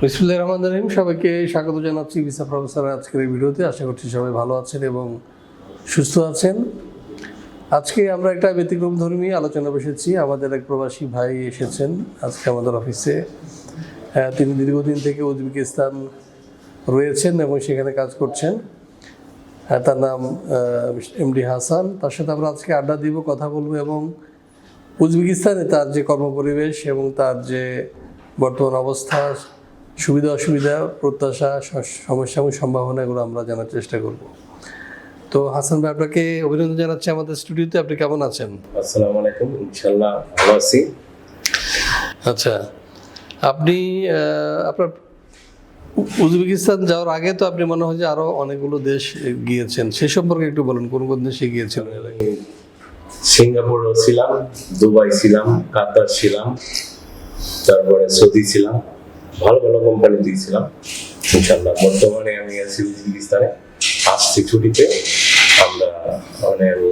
বিসমুল্লাহ রহমান রহিম, সবাইকে স্বাগত জানাচ্ছি ভিসা প্রফেসর আজকের এই ভিডিওতে। আশা করছি সবাই ভালো আছেন এবং সুস্থ আছেন। আজকে আমরা একটা ব্যতিক্রম ধর্মী আলোচনা বসেছি। আমাদের এক প্রবাসী ভাই এসেছেন আজকে আমাদের অফিসে। তিনি দীর্ঘদিন থেকে উজবেকিস্তান রয়েছেন এবং সেখানে কাজ করছেন। তার নাম এমডি হাসান। তার সাথে আমরা আজকে আড্ডা দিব, কথা বলব এবং উজবেকিস্তানে তার যে কর্মপরিবেশ এবং তার যে বর্তমান অবস্থা সুবিধা অসুবিধা প্রত্যাশা সমস্যা এবং সম্ভাবনা এগুলো আমরা জানার চেষ্টা করব। তো হাসান ভাই আপনাকে অভিনন্দন জানাচ্ছি আমাদের স্টুডিওতে। আপনি কেমন আছেন? আসসালামু আলাইকুম। ইনশাল্লাহ ভালো আছি। আচ্ছা আপনি আপনার উজবেকিস্তান যাওয়ার আগে তো আপনি মনে হয় যে আরও অনেকগুলো দেশ গিয়েছেন। সে সম্পর্কে একটু বলুন কোন কোন দেশে গিয়েছিলেন সিঙ্গাপুর ছিলাম দুবাই ছিলাম কাতার ছিলাম তারপরে সৌদি ছিলাম। ভালো ভালো কোম্পানি দিয়েছিলাম। ইনশাল্লাহ বর্তমানে আমি আছি উজবেকিস্তানে। আসছি ছুটিতে। আমরা মানে আমি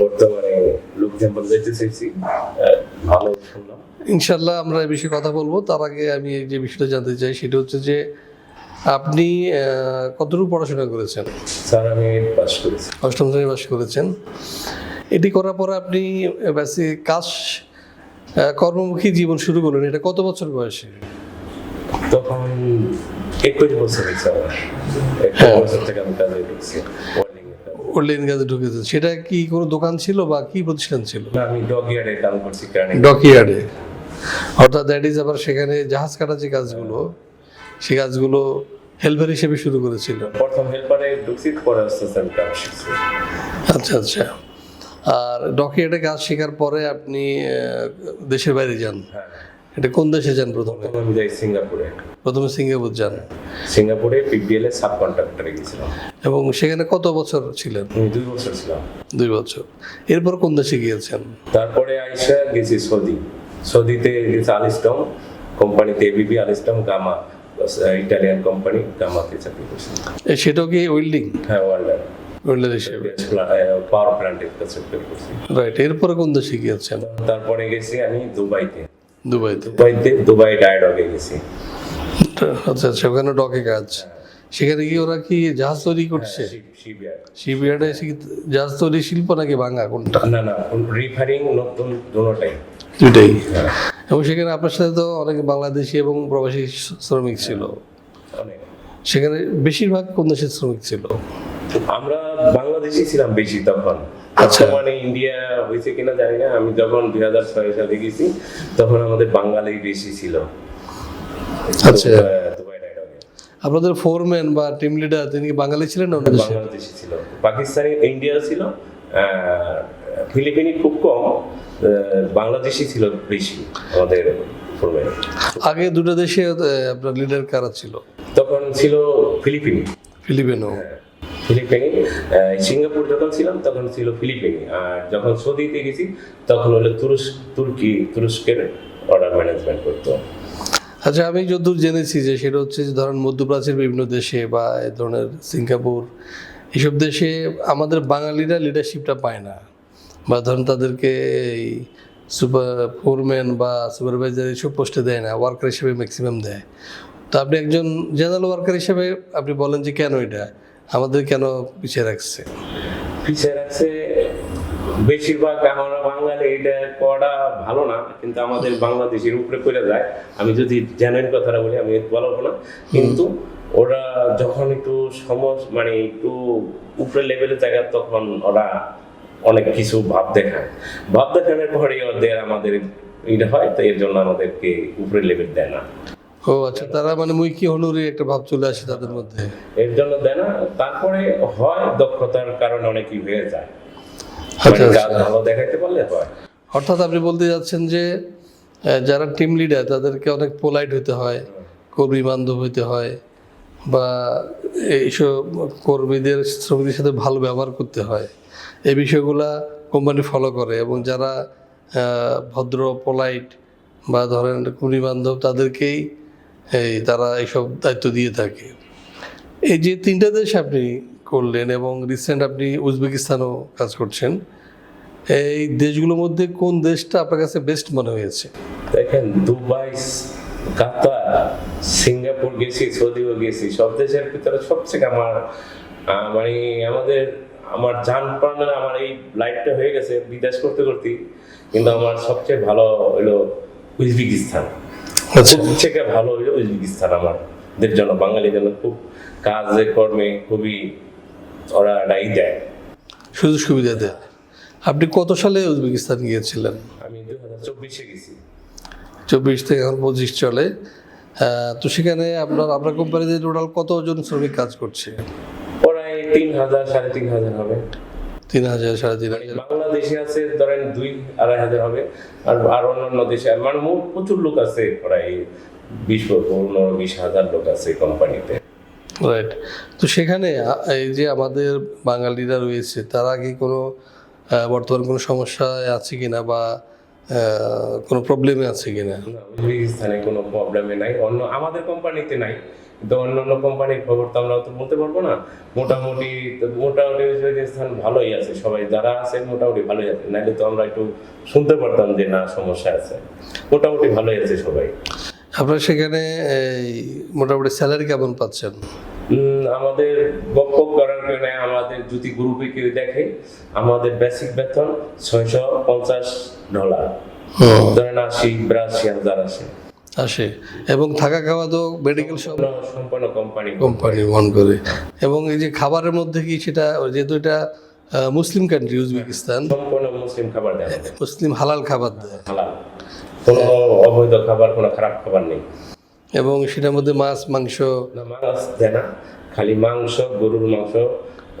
বর্তমানে লুকজেম্বার্গ যেতে চাইছি। ভালো শুনলাম। ইনশাল্লাহ আমরা এই বিষয়ে কথা বলব। তার আগে আমি এই যে বিষয়টা জানতে চাই সেটা হচ্ছে যে আপনি কতটুকু পড়াশোনা করেছেন? স্যার আমি পাস করেছি। অষ্টম শ্রেণি পাশ করেছেন। এটি করার পরে আপনি ব্যাসে কাজ কর্মমুখী জীবন শুরু করলেন। এটা কত বছর বয়সে? তখন একুশ বছর হয়েছে আমার। একুশ হ্যাঁ। বছর থেকে আমি কাজে ঢুকছি কাজে। সেটা কি কোনো দোকান ছিল বা কি প্রতিষ্ঠান ছিল? আমি ডগ ইয়ার্ডে কাম করছি ডকইয়ার্ডে অর্থাৎ দ্যাট ইজ আবার সেখানে জাহাজ কাটা যে কাজগুলো সেই কাজগুলো হেল্পার হিসেবে শুরু করেছিল। প্রথম হেল্পারে ঢুকছি পরে আস্তে আস্তে আমি কাজ শিখছি। আচ্ছা আচ্ছা। আর ডকইয়ার্ডে কাজ শেখার পরে আপনি দেশের বাইরে যান। হ্যাঁ। এটা কোন দেশে যান প্রথমে? আমি যাই সিঙ্গাপুরে। প্রথমে সিঙ্গাপুর যান। সিঙ্গাপুরে পিপিএল এর সাব কন্ট্রাক্টরে গেছিলাম এবং সেখানে কত বছর ছিলেন? আমি দুই বছর ছিলাম। দুই বছর। এরপর কোন দেশে গিয়েছেন? তারপরে আইসা গেছি সৌদি। সৌদিতে গেছি আলিস্টম কোম্পানিতে ABB Alstom Gama Italian company গামাতে চাকরি করছি সেটাও কি ওয়েল্ডিং? হ্যাঁ ওয়েল্ডার হিসেবে। পাওয়ার প্ল্যান্টে চাকরি করছি। রাইট এরপরে কোন দেশে গিয়েছেন? তারপরে গেছি আমি দুবাইতে। দুবাইতে দুবাইতে দুবাই ডায়ডগে গেছি। আচ্ছা আচ্ছা ওখানে ডকে কাজ। সেখানে কি ওরা কি জাহাজ তৈরি করছে? Ship- shipyard. জাহাজ তৈরি শিল্প নাকি ভাঙা কোনটা? না না রিফারিং নতুন দুটোটাই দুটাই। এবং সেখানে আপনার সাথে তো অনেক বাংলাদেশি এবং প্রবাসী শ্রমিক ছিল। অনেক। সেখানে বেশিরভাগ কোন দেশের শ্রমিক ছিল? আমরা বাংলাদেশি ছিলাম বেশি তখন। আচ্ছা। মানে ইন্ডিয়া হয়েছে কিনা জানি না। আমি যখন দুই হাজার ছয় সালে গেছি তখন আমাদের বাঙালি বেশি ছিল। আচ্ছা। আপনাদের ফোরম্যান বা টিম লিডার তিনি কি বাঙালি ছিলেন না বাংলাদেশি ছিল। পাকিস্তানি ইন্ডিয়া ছিল। ফিলিপিনি খুব কম। বাংলাদেশি ছিল বেশি আমাদের ফোরম্যান আগে দুটো দেশে আপনার লিডার কারা ছিল? তখন ছিল ফিলিপিনি। ফিলিপিনো। ফিলিপিনি আহ, সিঙ্গাপুর যখন ছিলাম তখন ছিল ফিলিপিনি। আর যখন সৌদিতে গেছি তখন হলো তুরস্ক তুর্কি তুরস্কের অর্ডার ম্যানেজমেন্ট করতো। আচ্ছা আমি যতদূর জেনেছি যে সেটা হচ্ছে যে ধরেন মধ্যপ্রাচ্যের বিভিন্ন দেশে বা এ ধরনের সিঙ্গাপুর এসব দেশে আমাদের বাঙালিরা লিডারশিপটা পায় না। বা ধরেন তাদেরকে এই সুপার ফোরম্যান বা সুপারভাইজার এইসব পোস্টে দেয় না ওয়ার্কার হিসেবে ম্যাক্সিমাম দেয়। তো আপনি একজন জেনারেল ওয়ার্কার হিসেবে আপনি বলেন যে কেন এটা? আমাদের কেন পিছিয়ে রাখছে? পিছিয়ে রাখছে বেশিরভাগ আমরা বাঙালি, এটা করা ভালো না, কিন্তু আমাদের বাংলাদেশের উপরে করে যায়। আমি যদি জেনুইন কথাটা বলি, আমি বলব না, কিন্তু ওরা যখন একটু সমস মানে একটু উপরে লেভেলে জায়গা তখন ওরা অনেক কিছু ভাব দেখায়। ভাব দেখানোর পরে ওদের আমাদের এটা হয়, তো এর জন্য আমাদেরকে উপরে লেভেল দেয় না। ও আচ্ছা তারা মানে মুই কি হনুরি একটা ভাব চলে আসে তাদের মধ্যে? এর জন্য দেয় না তারপরে হয় দক্ষতার কারণে অনেকই হয়ে যায়। আচ্ছা মানে আচ্ছা। ভালো দেখাইতে পারলে হয়। অর্থাৎ আপনি বলতে যাচ্ছেন যে যারা টিম লিডার তাদেরকে অনেক পোলাইট হতে হয় কর্মী বান্ধব হতে হয় বা এইসব কর্মীদের শ্রমিকদের সাথে ভালো ব্যবহার করতে হয়। এই বিষয়গুলা কোম্পানি ফলো করে এবং যারা ভদ্র পোলাইট বা ধরেন কর্মী বান্ধব তাদেরকেই এই তারা এইসব দায়িত্ব দিয়ে থাকে। এই যে তিনটা দেশ আপনি করলেন এবং রিসেন্ট আপনি উজবেকিস্তানও কাজ করছেন, এই দেশগুলোর মধ্যে কোন দেশটা আপনার কাছে বেস্ট মনে হয়েছে? দেখেন, দুবাই, কাতার, সিঙ্গাপুর গেছি, সৌদিও গেছি, সব দেশের ভিতরে সবথেকে আমার মানে আমাদের, আমার জান প্রাণের আমার এই লাইফটা হয়ে গেছে বিদেশ করতে করতে কিন্তু আমার সবচেয়ে ভালো হলো উজবেকিস্তান। আচ্ছা। সবথেকে ভালো উজবেকিস্তান আমাদের জন্য বাঙালির জন্য খুব কাজে কর্মে খুবই ওরা রাই দেয়। সুযোগ সুবিধা দেয়। আপনি কত সালে উজবেকিস্তান গিয়েছিলেন? আমি দু হাজার চব্বিশে গেছি। চব্বিশ থেকে এখন পঁচিশ চলে। তো সেখানে আপনার আপনার কোম্পানিতে টোটাল কতজন শ্রমিক কাজ করছে? প্রায় তিন হাজার সাড়ে তিন হাজার হবে। তিন হাজার সাড়ে তিন হাজার। বাংলাদেশে আছে ধরেন দুই আড়াই হাজার হবে। আর আর অন্যান্য দেশে মানে মোট প্রচুর লোক আছে প্রায় বিশ পনেরো বিশ হাজার লোক আছে কোম্পানিতে। রাইট তো সেখানে এই যে আমাদের বাঙালিরা রয়েছে তারা কি কোনো বর্তমান কোনো সমস্যায় আছে কিনা বা কোনো প্রবলেমে আছে কিনা? উজবেকিস্তানে কোনো প্রবলেমে নাই। অন্য আমাদের কোম্পানিতে নাই। কিন্তু অন্যান্য কোম্পানির খবর তো আমরা তো বলতে পারব না। মোটামুটি মোটামুটি উজবেকিস্তান ভালোই আছে সবাই যারা আছে মোটামুটি ভালোই আছে। নাহলে তো আমরা একটু শুনতে পারতাম যে না সমস্যা আছে। মোটামুটি ভালোই আছে সবাই। আপনারা সেখানে মোটামুটি স্যালারি কেমন পাচ্ছেন? আমাদের বকবক করার কারণে আমাদের যদি গ্রুপে কেউ দেখে আমাদের বেসিক বেতন ছয়শো পঞ্চাশ ডলার ধরেন আশি বিরাশি হাজার আসে। আসে। এবং থাকা খাওয়া তো মেডিকেল সব সম্পূর্ণ- কোম্পানি কোম্পানি মন করে। এবং এই যে খাবারের মধ্যে কি সেটা যেহেতু এটা মুসলিম কান্ট্রি উজবেকিস্তান। সম্পূর্ণ মুসলিম খাবার দেয় মুসলিম হালাল খাবার দেয় হালাল। কোনো অবৈধ খাবার কোনো খারাপ খাবার নেই। এবং সেটার মধ্যে মাছ মাংস না মাছ দেয় না। খালি মাংস গরুর মাংস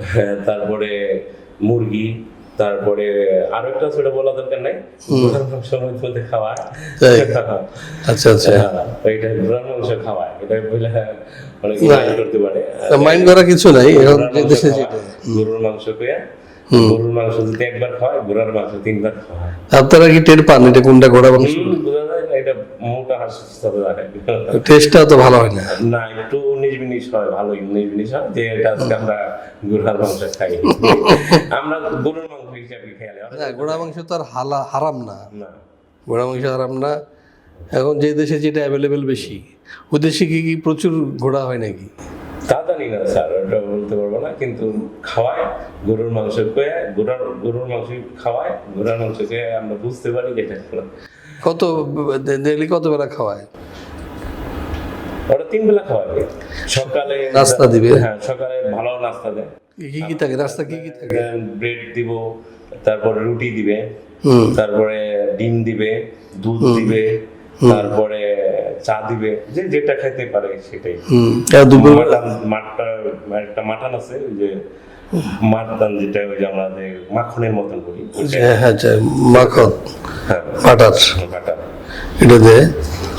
হ্যাঁ, তারপরে মুরগি তারপরে আরও একটা সেটা বলা দরকার নাই। মাংস মধ্যে খাওয়া আচ্ছা আচ্ছা। এইটা ঘোড়ার মাংস খাওয়ায়। এটা বলে অনেক মাইন্ড করতে পারে। মাইন্ড করা কিছু নাই এখন দেশে যেটা। গরুর মাংস পেয়ে গরুর মাংস যদি একবার খাওয়ায় ঘোড়ার মাংস তিনবার খাওয়ায়। আপনারা কি টের পান? এটা কোনটা ঘোড়া মাংস? এটা মোটা হাসি রাখে টেস্টটা তো ভালো হয় না। না একটু উনিশ মিনিট হয় ভালো উনিশ মিনিট হয়। যে এটা আজকে আমরা গরুর মাংস খাই। আমরা গরুর মাংস হিসাবে খেয়ালে ঘোড়া মাংস তো আর হালা হারাম না। ঘোড়া মাংস হারাম না। এখন যে দেশে যেটা অ্যাভেলেবেল বেশি ওই দেশে কি কি প্রচুর ঘোড়া হয় নাকি? তা জানি না স্যার ওটা বলতে পারব না কিন্তু খাওয়ায় গরুর মাংস খেয়ে গরুর গরুর মাংস খাওয়ায় গরুর মাংস খেয়ে আমরা বুঝতে পারি যে এটা কত ডেলি কত বেলা খাওয়ায়? ওটা তিন বেলা খাওয়াবে। সকালে নাস্তা দিবে? হ্যাঁ সকালে ভালো নাস্তা দেয়। কি কি থাকে? রাস্তা কি কি থাকে? ব্রেড দিব তারপরে রুটি দিবে তারপরে ডিম দিবে দুধ দিবে তারপরে চা দিবে যে যেটা খাইতে পারে সেটাই। হুম। দুপুর মাটন মাটটা একটা মাটন আছে ওই যে মাটন যেটা ওই যে আমাদের মাখনের মতন করি হ্যাঁ হ্যাঁ আচ্ছা, মাখন হ্যাঁ এটা দেয়।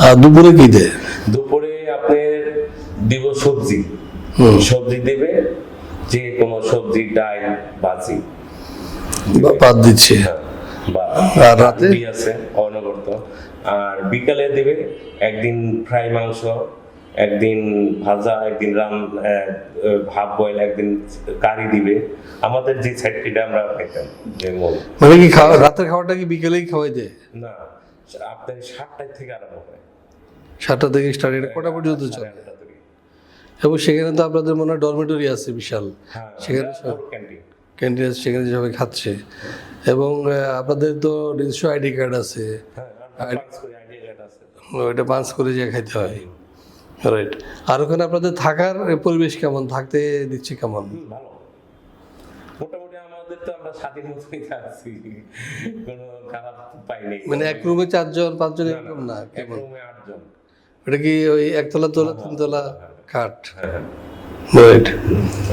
আর দুপুরে কি দেয়? দুপুরে আপনি দিব সবজি। সবজি দেবে যে কোনো সবজি ডাল ভাজি। বা- ভাত দিচ্ছে। হ্যাঁ, আর রাতে? আছে অনবরত। আর বিকালে দিবে একদিন ফ্রাই মাংস একদিন ভাজা একদিন রান ভাত বয়েল একদিন কারি দিবে। আমাদের যে সাইডটিটা আমরা খাইতাম মানে কি খাওয়া রাতের খাওয়াটা কি বিকেলেই খাওয়াই দেয়? না আপনার সাতটার থেকে আরম্ভ হয়। সাতটা থেকে স্টার্ট এটা কটা পর্যন্ত চলে? আটটা থেকে। এবং সেখানে তো আপনাদের মনে হয় ডরমেটরি আছে বিশাল। হ্যাঁ সেখানে ক্যান্টিন আছে সেখানে সবাই খাচ্ছে। এবং আপনাদের তো নিজস্ব আইডি কার্ড আছে। হ্যাঁ ওইটা পাঞ্চ করে যে খাইতে হয়। রাইট আর ওখানে আপনাদের থাকার পরিবেশ কেমন? থাকতে দিচ্ছে কেমন? মানে এক রুমে চারজন পাঁচজন এরকম না কেমন? ওটা কি ওই একতলা তোলা তিনতলা খাট? হ্যাঁ রাইট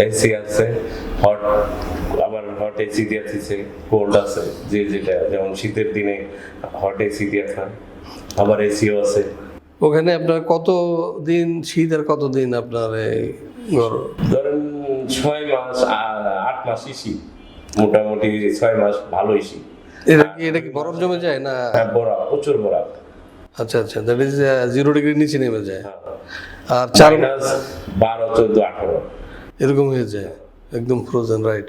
এসি আছে হট আবার হট এসি দিয়ে দিচ্ছে কোল্ড আছে যে যেটা যেমন শীতের দিনে হট এসি দিয়ে খান। আবার এসিও আছে। ওখানে আপনার কত দিন শীত আর কত দিন আপনার এই গরম ধরেন ছয় মাস আট মাসই শীত। মোটামুটি ছয় মাস ভালোই শীত। এটা কি এটা কি বরফ জমে যায় না? হ্যাঁ বরফ প্রচুর বরফ। আচ্ছা আচ্ছা। দ্যাট ইজ জিরো ডিগ্রি নিচে নেমে যায়। হ্যাঁ আর চার বারো চোদ্দ আঠারো। এরকম হয়ে যায়। একদম ফ্রোজেন রাইট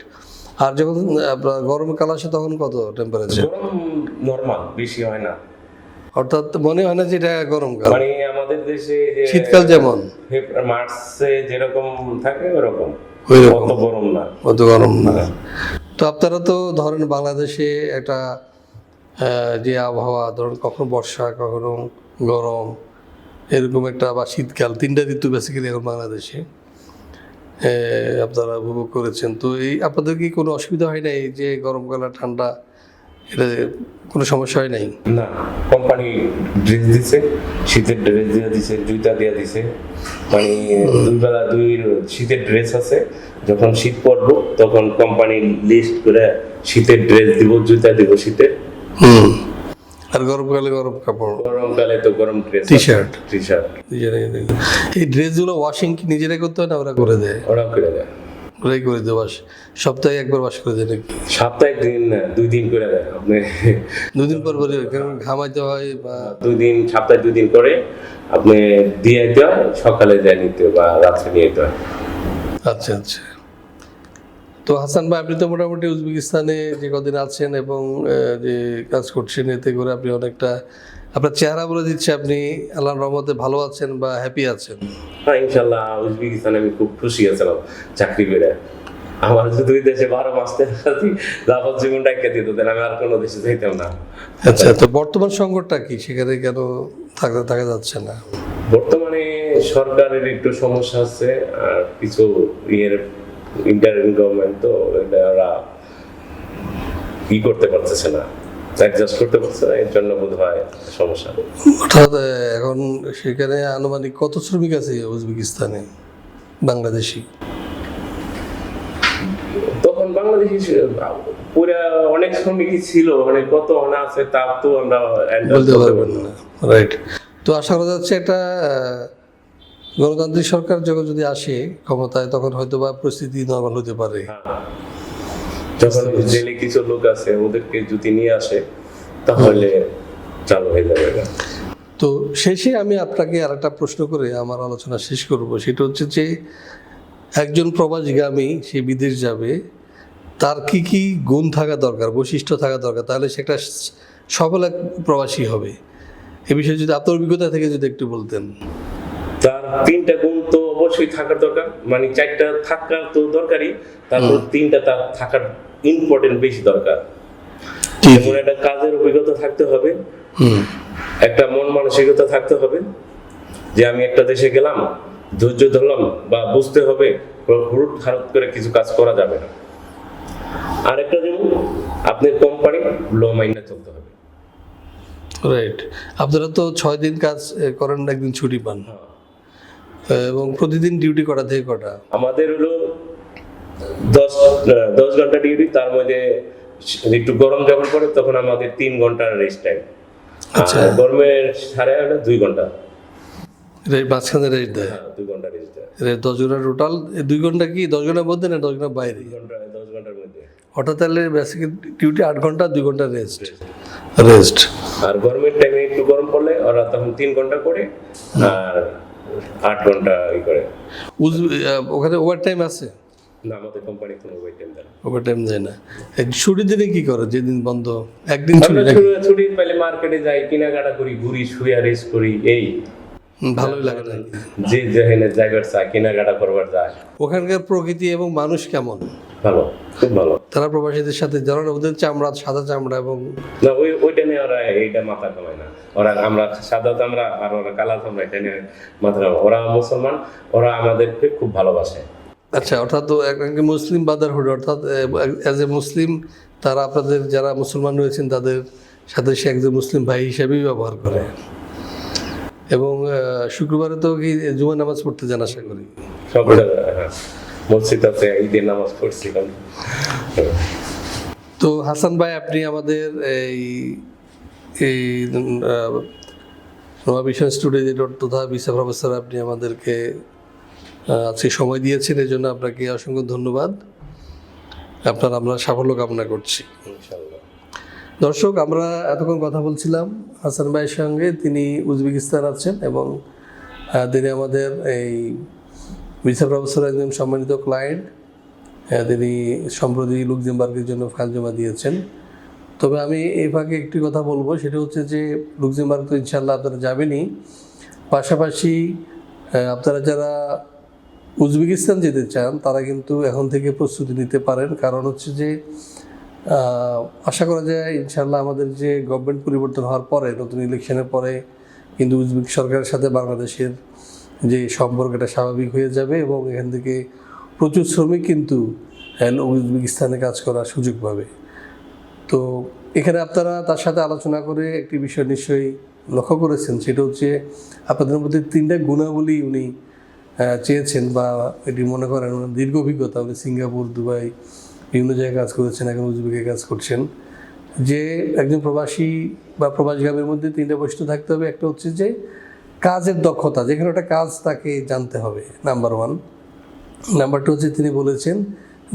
আর যখন আপনার গরমকাল আসে তখন কত টেম্পারেচার গরম নর্মাল বেশি হয় না। অর্থাৎ মনে হয় না যে এটা গরমকাল মানে আমাদের দেশে যে শীতকাল যেমন। মার্চে যেরকম থাকে ওরকম। অত গরম না। অত গরম না। তো আপনারা তো ধরেন বাংলাদেশে একটা যে আবহাওয়া, ধরুন কখনো বর্ষা, কখনো গরম, এরকম একটা বা শীতকাল, তিনটা ঋতু বেসিক্যালি এখন বাংলাদেশে আপনারা উপভোগ করেছেন। তো এই আপনাদের কি কোনো অসুবিধা হয় নাই যে গরমকাল ঠান্ডা, এটা কোনো সমস্যা হয় নাই? না কোম্পানি ড্রেস দিছে, শীতের ড্রেস দিয়ে দিছে, জুতা দিয়ে দিছে। মানে দুই বেলা দুই শীতের ড্রেস আছে, যখন শীত পড়ব তখন কোম্পানি লিস্ট করে শীতের ড্রেস দিব, জুতা দিব শীতের হুম। আর গরমকালে গরম কাপড়। গরমকালে তো গরম ড্রেস। টি শার্ট নিজেরাই এই ড্রেসগুলো ওয়াশিং কি নিজেরাই করতে হয় না ওরা করে দেয়? ওরাও করে দেয়। ওরাই করে দেয় ওয়াশ সপ্তাহে একবার ওয়াশ করে দেয় নাকি? সপ্তাহে দিন না দুই দিন করে দেয়। আপনি দুদিন পর পরে কারণ ঘামাইতে হয় বা দুই দিন সপ্তাহে দুই দিন করে আপনি দিয়ে দিতে হয় সকালে যায় নিতে বা রাত্রে নিয়ে যেতে হয়। আচ্ছা আচ্ছা। তো হাসান ভাই আপনি তো মোটামুটি উজবেকিস্তানে যে কদিন আছেন এবং যে কাজ করছেন এতে করে আপনি অনেকটা আপনার চেহারা বলে দিচ্ছে আপনি আল্লাহ রহমতে ভালো আছেন বা হ্যাপি আছেন। হ্যাঁ ইনশাল্লাহ উজবেকিস্তানে আমি খুব খুশি আছিলাম চাকরি করে আমার যদি ওই দেশে বারো মাস যাবত জীবনটা একে দিত তাহলে আমি আর কোনো দেশে যেতাম না। আচ্ছা তো বর্তমান সংকটটা কি? সেখানে কেন থাকা থাকা যাচ্ছে না? বর্তমানে সরকারের একটু সমস্যা আছে আর কিছু ইয়ের ইন্টারিম গভর্নমেন্ট তো ওরা ই করতে পারতেছে না অ্যাডজাস্ট করতে পারছে না এর জন্য বোধ হয় সমস্যা অর্থাৎ এখন সেখানে আনুমানিক কত শ্রমিক আছে উজবেকিস্তানে? বাংলাদেশি? তখন বাংলাদেশি পুরা অনেক শ্রমিকই ছিল মানে কত অনা আছে তা তো আমরা বলতে পারবেন না। রাইট তো আশা করা যাচ্ছে একটা গণতান্ত্রিক সরকার যখন যদি আসে ক্ষমতায় তখন হয়তো বা পরিস্থিতি নর্মাল হতে পারে। হ্যাঁ। যখন জেলে কিছু লোক আছে ওদেরকে যদি নিয়ে আসে তাহলে চালু হয়ে যাবে। তো শেষে আমি আপনাকে আর একটা প্রশ্ন করে আমার আলোচনা শেষ করব। সেটা হচ্ছে যে একজন প্রবাসীগামী সে বিদেশ যাবে তার কি কি গুণ থাকা দরকার বৈশিষ্ট্য থাকা দরকার? তাহলে সে একটা সফল এক প্রবাসী হবে। এ বিষয়ে যদি আপনার অভিজ্ঞতা থেকে যদি একটু বলতেন। তিনটা গুণ তো অবশ্যই থাকার দরকার। মানে চারটা থাকার তো দরকারই তারপর তিনটা তার থাকার ইম্পর্টেন্ট বেশি দরকার। যেমন একটা কাজের অভিজ্ঞতা থাকতে হবে একটা মন মানসিকতা থাকতে হবে। যে আমি একটা দেশে গেলাম ধৈর্য ধরলাম বা বুঝতে হবে হুট হারত করে কিছু কাজ করা যাবে না। আর একটা যেমন আপনার কোম্পানি ল মাইনে চলতে হবে। রাইট আপনারা তো ছয় দিন কাজ করেন একদিন ছুটি পান। এবং প্রতিদিন ডিউটি কটা থেকে কটা? আমাদের হলো দশ দশ ঘণ্টা ডিউটি তার মধ্যে একটু গরম যখন পড়ে তখন আমাদের তিন ঘণ্টার রেস্ট টাইম আচ্ছা। গরমের সাড়ে হলো দুই ঘণ্টা। রে- মাঝখানে রেস্ট দেয়? হ্যাঁ, দুই ঘণ্টা রেস্ট দেয়। রে- দশ ঘণ্টা টোটাল দুই ঘণ্টা কি? দশ ঘণ্টার মধ্যে না দশ ঘণ্টার বাইরে? ঘণ্টা দশ ঘণ্টার মধ্যে। হঠাৎ তাহলে বেসিক ডিউটি আট ঘণ্টা দুই ঘণ্টা রেস্ট রেস্ট আর গরমের টাইমে একটু গরম পড়লে ওরা তখন তিন ঘণ্টা করে আর আট ঘণ্টা ই করে। ওখানে ওভার টাইম আছে? না আমাদের কোম্পানি কোনো টাইম দেয় না। ওভার টাইম যায় না ছুটির দিনে কি করে যেদিন বন্ধ? একদিন ছুটি ছুটি- পেলে মার্কেটে যাই কেনাকাটা করি ঘুরি শুয়ে রেস্ট করি এই। ভালোই লাগে নাকি যে যেখানে যাইবার চায় কেনাকাটা করবার যায়। ওখানকার প্রকৃতি এবং মানুষ কেমন? ভালো খুব ভালো। তারা প্রবাসীদের সাথে যারা ওদের চামড়া সাদা চামড়া এবং না ওই ওইটা নিয়ে ওরা এইটা মাথা কামায় না। ওরা আমরা সাদা চামড়া আর ওরা কালা চামড়া এটা নিয়ে মাথা ওরা মুসলমান ওরা আমাদেরকে খুব ভালোবাসে। আচ্ছা অর্থাৎ তো এক- একজন মুসলিম অর্থাৎ অ্যাজ এ মুসলিম তারা আপনাদের যারা মুসলমান রয়েছেন তাদের সাথে সে একজন মুসলিম ভাই হিসাবেই ব্যবহার করে। এবং শুক্রবারে তো কি জুমা নামাজ পড়তে যান আশা করি? মসজিদ আছে ঈদের নামাজ পড়ছিলাম। তো হাসান ভাই আপনি আমাদের এই এই নোয়াবিশন স্টুডিও তথা ভিসা প্রফেসর আপনি আমাদেরকে আজকে সময় দিয়েছেন এই জন্য আপনাকে অসংখ্য ধন্যবাদ। আপনার আমরা সাফল্য কামনা করছি। দর্শক আমরা এতক্ষণ কথা বলছিলাম। হাসান ভাইয়ের সঙ্গে তিনি উজবেকিস্তান আছেন এবং তিনি আমাদের এই ভিসা প্রফেসর একজন সম্মানিত ক্লায়েন্ট তিনি সম্প্রতি লুকজেমবার্গের জন্য ফাইল জমা দিয়েছেন। তবে আমি এই ফাঁকে একটি কথা বলব, সেটা হচ্ছে যে লুক্সেমবার্গ তো ইনশাল্লাহ আপনারা যাবেনই। পাশাপাশি আপনারা যারা উজবেকিস্তান যেতে চান, তারা কিন্তু এখন থেকে প্রস্তুতি নিতে পারেন। কারণ হচ্ছে যে আশা করা যায় ইনশাল্লাহ আমাদের যে গভর্নমেন্ট পরিবর্তন হওয়ার পরে, নতুন ইলেকশনের পরে কিন্তু উজবেক সরকারের সাথে বাংলাদেশের যে সম্পর্কটা স্বাভাবিক হয়ে যাবে এবং এখান থেকে প্রচুর শ্রমিক কিন্তু উজবেকিস্তানে কাজ করার সুযোগ পাবে। তো এখানে আপনারা তার সাথে আলোচনা করে একটি বিষয় নিশ্চয়ই লক্ষ্য করেছেন, সেটা হচ্ছে আপনাদের মধ্যে তিনটা গুণাবলী উনি চেয়েছেন বা এটি মনে করেন ওনার দীর্ঘ অভিজ্ঞতা। উনি সিঙ্গাপুর, দুবাই বিভিন্ন জায়গায় কাজ করেছেন, এখন উজবেকে কাজ করছেন। যে একজন প্রবাসী বা প্রবাসীগামের মধ্যে তিনটা বৈশিষ্ট্য থাকতে হবে। একটা হচ্ছে যে কাজের দক্ষতা, যেখানে একটা কাজ তাকে জানতে হবে নাম্বার ওয়ান নাম্বার টু হচ্ছে তিনি বলেছেন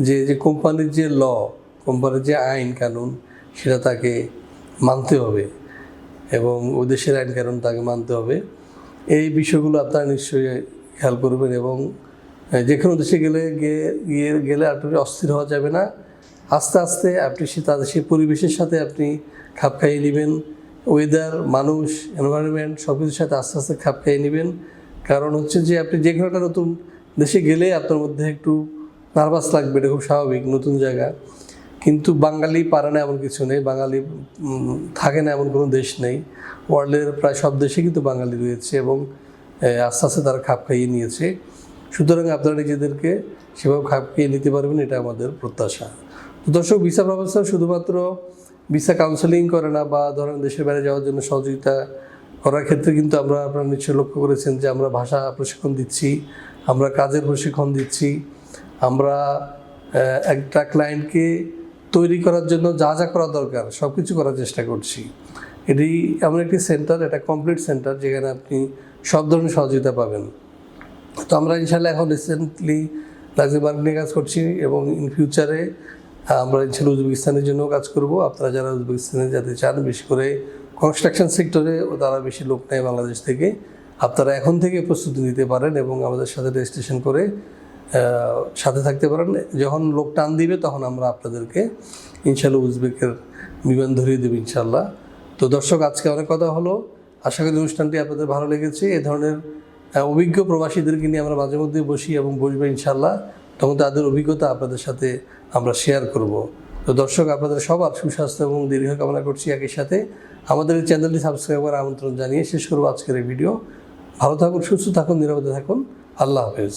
যে যে কোম্পানির যে ল, কোম্পানির যে আইন কানুন, সেটা তাকে মানতে হবে এবং ওই দেশের আইন কানুন তাকে মানতে হবে। এই বিষয়গুলো আপনারা নিশ্চয়ই খেয়াল করবেন এবং যে কোনো দেশে গেলে গিয়ে গিয়ে গেলে আপনি অস্থির হওয়া যাবে না। আস্তে আস্তে আপনি সে, তাদের সেই পরিবেশের সাথে আপনি খাপ খাইয়ে নেবেন। ওয়েদার মানুষ এনভায়রনমেন্ট সব কিছুর সাথে আস্তে আস্তে খাপ খাইয়ে নেবেন। কারণ হচ্ছে যে, আপনি যে কোনো একটা নতুন দেশে গেলে আপনার মধ্যে একটু নার্ভাস লাগবে, এটা খুব স্বাভাবিক নতুন জায়গা। কিন্তু বাঙালি পারে না এমন কিছু নেই, বাঙালি থাকে না এমন কোনো দেশ নেই। ওয়ার্ল্ডের প্রায় সব দেশে কিন্তু বাঙালি রয়েছে এবং আস্তে আস্তে তারা খাপ খাইয়ে নিয়েছে। সুতরাং আপনারা নিজেদেরকে সেভাবে খাপ খাইয়ে নিতে পারবেন, এটা আমাদের প্রত্যাশা। দর্শক ভিসা ব্যবস্থা শুধুমাত্র ভিসা কাউন্সেলিং করে না বা ধরেন দেশের বাইরে যাওয়ার জন্য সহযোগিতা করার ক্ষেত্রে কিন্তু আমরা, আপনারা নিশ্চয়ই লক্ষ্য করেছেন যে আমরা ভাষা প্রশিক্ষণ দিচ্ছি, আমরা কাজের প্রশিক্ষণ দিচ্ছি, আমরা একটা ক্লায়েন্টকে তৈরি করার জন্য যা যা করা দরকার সব কিছু করার চেষ্টা করছি। এটি এমন একটি সেন্টার এটা কমপ্লিট সেন্টার যেখানে আপনি সব ধরনের সহযোগিতা পাবেন। তো আমরা ইনশাল্লাহ এখন রিসেন্টলি লাক্সেমবার্গ নিয়ে কাজ করছি এবং ইন ফিউচারে আমরা ইনশাল্লাহ উজবেকিস্তানের জন্য কাজ করব। আপনারা যারা উজবেকিস্তানে যেতে চান, বেশি করে কনস্ট্রাকশন সেক্টরে তারা বেশি লোক নেয় বাংলাদেশ থেকে। আপনারা এখন থেকে প্রস্তুতি নিতে পারেন এবং আমাদের সাথে রেজিস্ট্রেশন করে সাথে থাকতে পারেন। যখন লোক টান দিবে তখন আমরা আপনাদেরকে ইনশাল্লাহ উজবেকের বিমান ধরিয়ে দেবো ইনশাল্লাহ তো দর্শক, আজকে অনেক কথা হলো। আশা করি অনুষ্ঠানটি আপনাদের ভালো লেগেছে। এ ধরনের অভিজ্ঞ প্রবাসীদেরকে নিয়ে আমরা মাঝে মধ্যে বসি এবং বসবো ইনশাল্লাহ তখন তাদের অভিজ্ঞতা আপনাদের সাথে আমরা শেয়ার করব। তো দর্শক, আপনাদের সবার সুস্বাস্থ্য এবং দীর্ঘ কামনা করছি একই সাথে। আমাদের এই চ্যানেলটি সাবস্ক্রাইব করার আমন্ত্রণ জানিয়ে শেষ করব আজকের এই ভিডিও ভালো থাকুন, সুস্থ থাকুন, নিরাপদে থাকুন। আল্লাহ হাফেজ।